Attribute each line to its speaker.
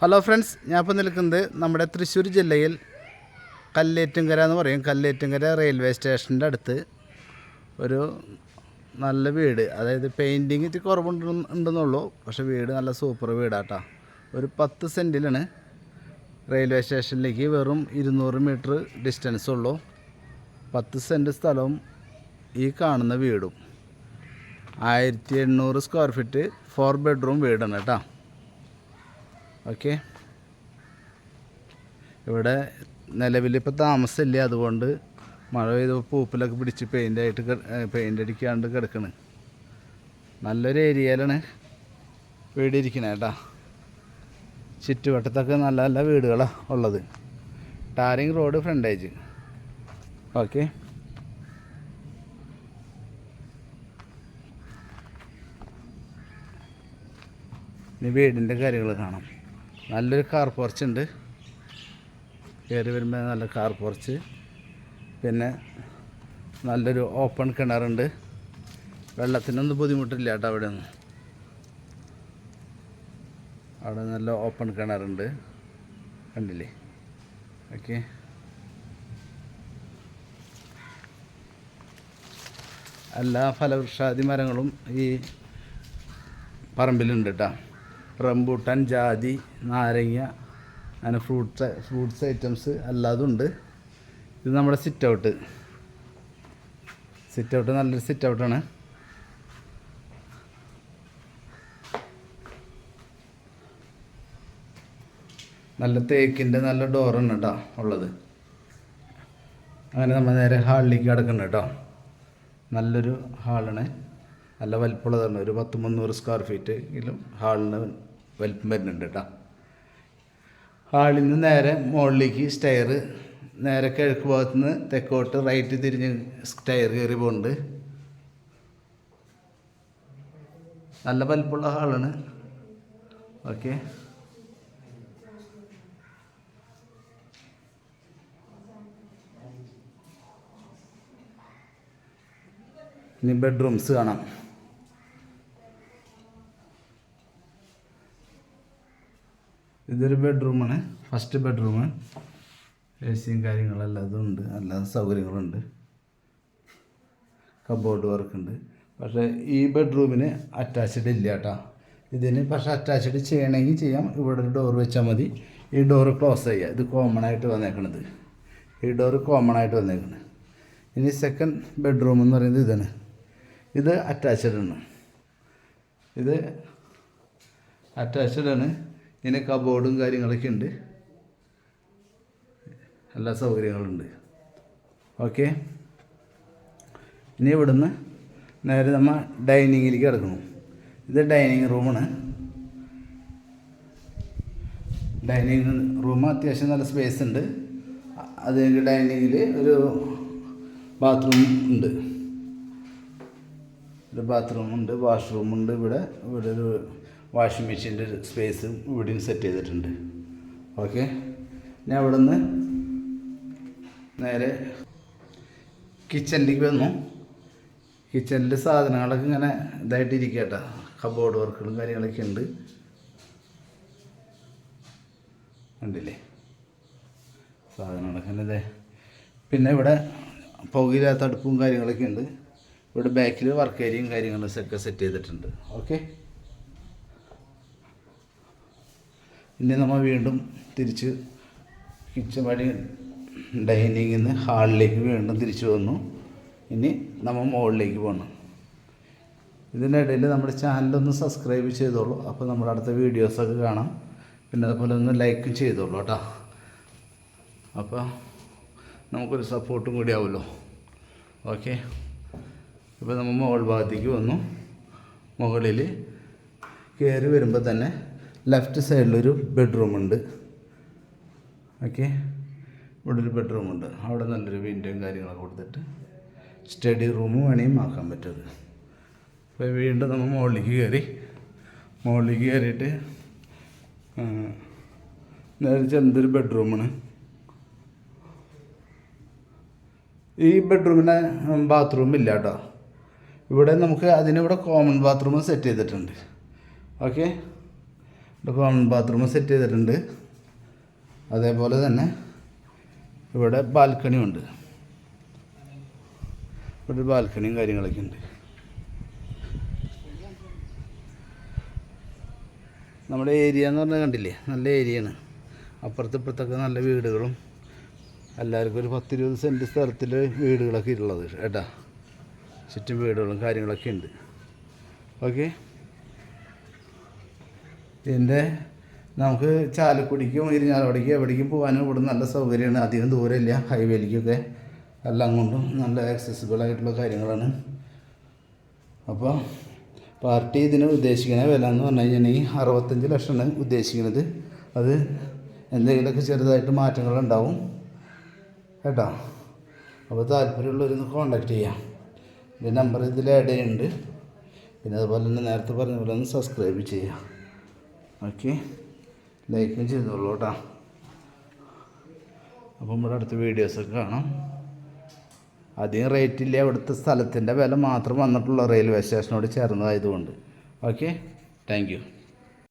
Speaker 1: Hello friends ഞാൻ ഇപ്പോൾ നിൽക്കുന്നത് നമ്മുടെ തൃശ്ശൂർ ജില്ലയിൽ കല്ലേറ്റുംകര എന്ന് പറയും. കല്ലേറ്റുംകര റെയിൽവേ സ്റ്റേഷന്റെ അടുത്ത് ഒരു നല്ല വീട്. അതായത് പെയിന്റിങ് ഇത്തിരി കുറവുണ്ട് ഉണ്ടെന്നുള്ളൂ. പക്ഷേ വീട് നല്ല സൂപ്പർ വീടാട്ടാ. ഒരു പത്ത് സെന്റിലാണ് റെയിൽവേ സ്റ്റേഷനിലേക്ക് വെറും ഇരുന്നൂറ് മീറ്റർ ഡിസ്റ്റൻസ് ഉള്ളൂ. പത്ത് സെന്റ് സ്ഥലവും ഈ കാണുന്ന വീടും. ആയിരത്തി എണ്ണൂറ് സ്ക്വയർ ഫീറ്റ് ഫോർ ബെഡ്റൂം വീടാണ് കേട്ടോ. ഓക്കെ. ഇവിടെ നിലവിൽ ഇപ്പോൾ താമസമില്ല? അതുകൊണ്ട് മഴ പെയ്തപ്പോൾ പൂപ്പിലൊക്കെ പിടിച്ച് പെയിന്റ് ആയിട്ട് പെയിന്റ് അടിക്കാണ്ട് കിടക്കണ്. നല്ലൊരു ഏരിയയിലാണ് വീട് ഇരിക്കണേ കേട്ടാ ചുറ്റുവട്ടത്തൊക്കെ നല്ല നല്ല വീടുകളാണ് ഉള്ളത്. Tarring road frontage. ഓക്കെ. ഇനി വീടിന്റെ കാര്യങ്ങൾ കാണാം. നല്ലൊരു കാർ പോർച്ച് ഉണ്ട്. കയറി വരുമ്പോൾ നല്ല കാർ പോർച്ച് പിന്നെ നല്ലൊരു ഓപ്പൺ കിണറുണ്ട്. വെള്ളത്തിനൊന്നും ബുദ്ധിമുട്ടില്ല കേട്ടോ അവിടെ നിന്ന് അവിടെ നല്ല ഓപ്പൺ കിണറുണ്ട്. കണ്ടില്ലേ? ഓക്കെ. എല്ലാ ഫലവൃക്ഷാദി മരങ്ങളും ഈ പറമ്പിലുണ്ട് കേട്ടോ. റംബൂട്ടാൻ ജാതി നാരങ്ങ അങ്ങനെ ഫ്രൂട്ട്സ് ഫ്രൂട്ട്സ് ഐറ്റംസ് അല്ലാതുണ്ട് ഇത് നമ്മുടെ സിറ്റ് ഔട്ട് സിറ്റ് ഔട്ട് നല്ലൊരു സിറ്റ് ഔട്ടാണ് നല്ല തേക്കിന്റെ നല്ല ഡോറാണ് കേട്ടോ ഉള്ളത്. അങ്ങനെ നമ്മൾ നേരെ ഹാളിലേക്ക് കിടക്കണം കേട്ടോ നല്ലൊരു ഹാളാണ്. നല്ല വലിപ്പമുള്ളതാണ്. ഒരു പത്ത് മുന്നൂറ് സ്ക്വയർ ഫീറ്റ് എങ്കിലും ഹാളിന് വലിപ്പം വരുന്നുണ്ട് കേട്ടോ. ഹാളിൽ നിന്ന് നേരെ മുകളിലേക്ക് സ്റ്റെയർ നേരെ കിഴക്ക് ഭാഗത്ത് നിന്ന് തെക്കോട്ട് റൈറ്റ് തിരിഞ്ഞ് സ്റ്റെയർ കയറി പോകുന്നുണ്ട് നല്ല വലിപ്പമുള്ള ഹാളാണ് ഓക്കെ ഇനി ബെഡ്റൂംസ് കാണാം. ഇതൊരു ബെഡ്റൂമാണ് ഫസ്റ്റ് ബെഡ്റൂം എ സിയും കാര്യങ്ങളെല്ലാം ഇതുണ്ട്. എല്ലാ സൗകര്യങ്ങളുണ്ട്. കബോർഡ് വർക്ക് ഉണ്ട്. പക്ഷേ ഈ ബെഡ്റൂമിന് അറ്റാച്ച്ഡ് ഇല്ല കേട്ടോ. ഇതിന് പക്ഷേ അറ്റാച്ച്ഡ് ചെയ്യണമെങ്കിൽ ചെയ്യാം. ഇവിടെ ഒരു ഡോർ വെച്ചാൽ മതി. ഈ ഡോറ് ക്ലോസ് ചെയ്യുക ഇത് കോമൺ ആയിട്ട് വന്നേക്കണത്. ഈ ഡോറ് കോമൺ ആയിട്ട് വന്നേക്കണത് ഇനി സെക്കൻഡ് ബെഡ്റൂം എന്ന് പറയുന്നത് ഇതാണ്. ഇത് അറ്റാച്ച്ഡ് ആണ്. ഇത് അറ്റാച്ച്ഡ് ആണ്. ഇതിന് കബോർഡും കാര്യങ്ങളൊക്കെ ഉണ്ട്. എല്ലാ സൗകര്യങ്ങളുണ്ട്. ഓക്കെ? ഇനി ഇവിടുന്ന് നേരെ നമ്മൾ ഡൈനിങ്ങിലേക്ക് കിടക്കണം ഇത് ഡൈനിങ് റൂമാണ്. ഡൈനിങ് റൂം അത്യാവശ്യം നല്ല സ്പേസ് ഉണ്ട്. അത് കഴിഞ്ഞ് ഡൈനിങ്ങിൽ ഒരു ബാത്റൂം ഉണ്ട്. ഒരു ബാത്റൂമുണ്ട് വാഷ്റൂമുണ്ട് ഇവിടെ ഇവിടെ ഒരു വാഷിംഗ് മെഷീന്റെ സ്പേസും ഇവിടെയും സെറ്റ് ചെയ്തിട്ടുണ്ട്. ഓക്കെ ഞാൻ അവിടെ നിന്ന് നേരെ കിച്ചണിലേക്ക് വന്നു. കിച്ചണിൽ സാധനങ്ങളൊക്കെ ഇങ്ങനെ ഇതായിട്ട് ഇരിക്കട്ടോ കബോർഡ് വർക്കുകളും കാര്യങ്ങളൊക്കെ ഉണ്ട്. ഉണ്ടല്ലേ സാധനങ്ങളൊക്കെ അല്ലേ പിന്നെ ഇവിടെ പുകയില്ലാത്ത അടുപ്പും കാര്യങ്ങളൊക്കെ ഉണ്ട്. ഇവിടെ ബാക്കിൽ വർക്ക് ഏരിയയും കാര്യങ്ങളും ഒക്കെ സെറ്റ് ചെയ്തിട്ടുണ്ട്. ഓക്കെ ഇനി നമ്മൾ വീണ്ടും തിരിച്ച് കിച്ചൺ വഴി ഡൈനിങ്ങിൽ നിന്ന് ഹാളിലേക്ക് വീണ്ടും തിരിച്ചു വന്നു. ഇനി നമ്മൾ മുകളിലേക്ക് പോകണം ഇതിനിടയിൽ നമ്മുടെ ചാനലൊന്ന് സബ്സ്ക്രൈബ് ചെയ്തോളൂ. അപ്പോൾ നമ്മുടെ അടുത്ത വീഡിയോസൊക്കെ കാണാം. പിന്നെ അതുപോലെ ഒന്ന് ലൈക്കും ചെയ്തോളൂ കേട്ടോ. അപ്പോൾ നമുക്കൊരു സപ്പോർട്ടും കൂടി ആവുമല്ലോ. ഓക്കെ ഇപ്പോൾ നമ്മൾ മുകൾ ഭാഗത്തേക്ക് വന്നു. മുകളിൽ കയറി വരുമ്പോൾ തന്നെ ലെഫ്റ്റ് സൈഡിലൊരു ബെഡ്റൂമുണ്ട്. ഓക്കെ. ഇവിടെ ഒരു ബെഡ്റൂമുണ്ട്. അവിടെ നല്ലൊരു വിൻഡോയും കാര്യങ്ങളൊക്കെ കൊടുത്തിട്ട് സ്റ്റഡി റൂമും വേണമെങ്കിൽ ആക്കാൻ പറ്റും. അപ്പോൾ വീണ്ടും നമ്മൾ മുകളിലേക്ക് കയറി. മുകളിലേക്ക് കയറിയിട്ട് നേരെ ചെന്നൊരു ബെഡ്റൂമാണ്. ഈ ബെഡ്റൂമിന് ബാത്റൂം ഇല്ല കേട്ടോ. ഇവിടെ നമുക്ക് അതിനിവിടെ കോമൺ ബാത്റൂം സെറ്റ് ചെയ്തിട്ടുണ്ട്. ഓക്കെ. ഇവിടെ ബാത്റൂം സെറ്റ് ചെയ്തിട്ടുണ്ട്. അതേപോലെ തന്നെ ഇവിടെ ബാൽക്കണി ഉണ്ട്. ഇവിടെ ബാൽക്കണിയും കാര്യങ്ങളൊക്കെ ഉണ്ട്. നമ്മുടെ ഏരിയ എന്ന് പറഞ്ഞാൽ കണ്ടില്ലേ? നല്ല ഏരിയയാണ് അപ്പുറത്ത് ഇപ്പുറത്തൊക്കെ നല്ല വീടുകളും എല്ലാവർക്കും ഒരു പത്തിരുപത് സെന്റ് സ്ഥലത്തിൽ വീടുകളൊക്കെ ഉള്ളത് ഏട്ടാ ചുറ്റും വീടുകളും കാര്യങ്ങളൊക്കെ ഉണ്ട്. ഓക്കെ പിന്നെ നമുക്ക് ചാലക്കുടിക്കും ഇരിഞ്ഞാലക്കുടിക്കും എവിടേക്കും പോകാനും ഇവിടെ നല്ല സൗകര്യമാണ്. അധികം ദൂരമില്ല ഹൈവേയിലേക്കൊക്കെ. എല്ലാം കൊണ്ടും നല്ല ആക്സസിബിൾ ആയിട്ടുള്ള കാര്യങ്ങളാണ്. അപ്പോൾ പാർട്ടി ഇതിന് ഉദ്ദേശിക്കുന്ന വില എന്ന് പറഞ്ഞു കഴിഞ്ഞിട്ടുണ്ടെങ്കിൽ അറുപത്തഞ്ച് ലക്ഷമാണ് ഉദ്ദേശിക്കുന്നത് അത് എന്തെങ്കിലുമൊക്കെ ചെറുതായിട്ട് മാറ്റങ്ങളുണ്ടാവും. കേട്ടോ? അപ്പോൾ താല്പര്യമുള്ളവരൊന്ന് കോണ്ടാക്ട് ചെയ്യാം. എന്റെ നമ്പർ ഇതിൽ ആഡ് ചെയ്യുന്നുണ്ട്. പിന്നെ അതുപോലെ തന്നെ നേരത്തെ പറഞ്ഞ പോലെ ഒന്ന് സബ്സ്ക്രൈബ് ചെയ്യാം. ഓക്കെ. ലൈക്കും ചെയ്തോളൂ കേട്ടോ. അപ്പം നമ്മുടെ അടുത്ത വീഡിയോസൊക്കെ കാണാം. അധികം റേറ്റ് ഇല്ല. അവിടുത്തെ സ്ഥലത്തിന്റെ വില മാത്രം വന്നിട്ടുള്ള റെയിൽവേ സ്റ്റേഷനോട് ചേർന്നതായതുകൊണ്ട്. ഓക്കെ. താങ്ക്